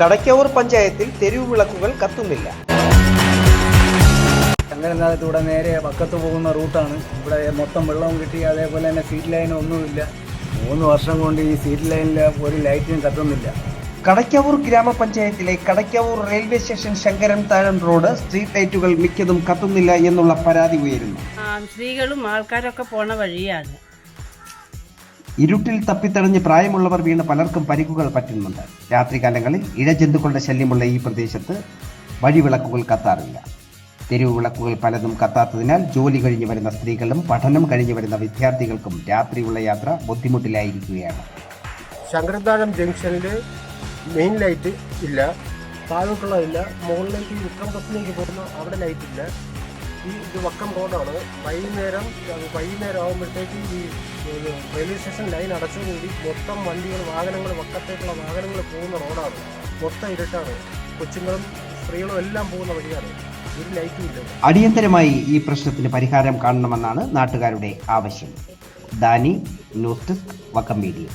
കടയ്ക്കവൂർ പഞ്ചായത്തിൽ തെരുവ് വിളക്കുകൾ കത്തുന്നില്ല. ചങ്ങരനാഥത്തൂടെ നേരെ പക്കത്ത് പോകുന്ന റൂട്ടാണ്. ഇവിടെ മൊത്തം വെള്ളവും കിട്ടി അതേപോലെ തന്നെ സീറ്റ് ലൈൻ ഒന്നുമില്ല. മൂന്ന് വർഷം കൊണ്ട് ഈ സീറ്റ് ലൈനിൽ ഒരു ലൈറ്റിനും കത്തുന്നില്ല. കടയ്ക്കവൂർ ഗ്രാമപഞ്ചായത്തിലെ Kadakkavoor railway station Sankaran Thazham road street ലൈറ്റുകൾ മിക്കതും കത്തുന്നില്ല എന്നുള്ള പരാതി ഉയരുന്നു. ആ, സ്ത്രീകളും ആൾക്കാരൊക്കെ പോണ വഴിയാണ്. ഇരുട്ടിൽ തപ്പിത്തടഞ്ഞ് പ്രായമുള്ളവർ വീണ് പലർക്കും പരിക്കുകൾ പറ്റുന്നുണ്ട്. രാത്രികാലങ്ങളിൽ ഇഴജന്തുക്കളുടെ ശല്യമുള്ള ഈ പ്രദേശത്ത് വഴിവിളക്കുകൾ കത്താറില്ല. തെരുവ് വിളക്കുകൾ പലതും കത്താത്തതിനാൽ ജോലി കഴിഞ്ഞു വരുന്ന സ്ത്രീകളും പഠനം കഴിഞ്ഞു വരുന്ന വിദ്യാർത്ഥികൾക്കും രാത്രിയുള്ള യാത്ര ബുദ്ധിമുട്ടിലായിരിക്കുകയാണ്. ശങ്കരതാഴം ജംഗ്ഷനിൽ മെയിൻ ലൈറ്റ് ഇല്ല താഴോട്ടുള്ള ഇല്ല മുകളിലേക്ക് വിക്രം ബസ്സിലേക്ക് പോകുന്ന അവിടെ ലൈറ്റ് ഇല്ല. ഈ ഇത് വക്കം റോഡാണ് വൈകുന്നേരം വൈകുന്നേരം ആകുമ്പോഴത്തേക്ക് ഈ റെയിൽവേ സ്റ്റേഷൻ ലൈൻ അടച്ചതുകൂടി മൊത്തം വണ്ടികൾ വാഹനങ്ങൾ വക്കത്തേക്കുള്ള വാഹനങ്ങൾ പോകുന്ന റോഡാണ് മൊത്തം ഇരുട്ടാണ്. കൊച്ചുങ്ങളും സ്ത്രീകളും എല്ലാം പോകുന്ന വഴിയാണ്. ഒരു ലൈറ്റും ഇല്ല. അടിയന്തരമായി ഈ പ്രശ്നത്തിന് പരിഹാരം കാണണമെന്നാണ് നാട്ടുകാരുടെ ആവശ്യം. Dani news desk Vakkom media.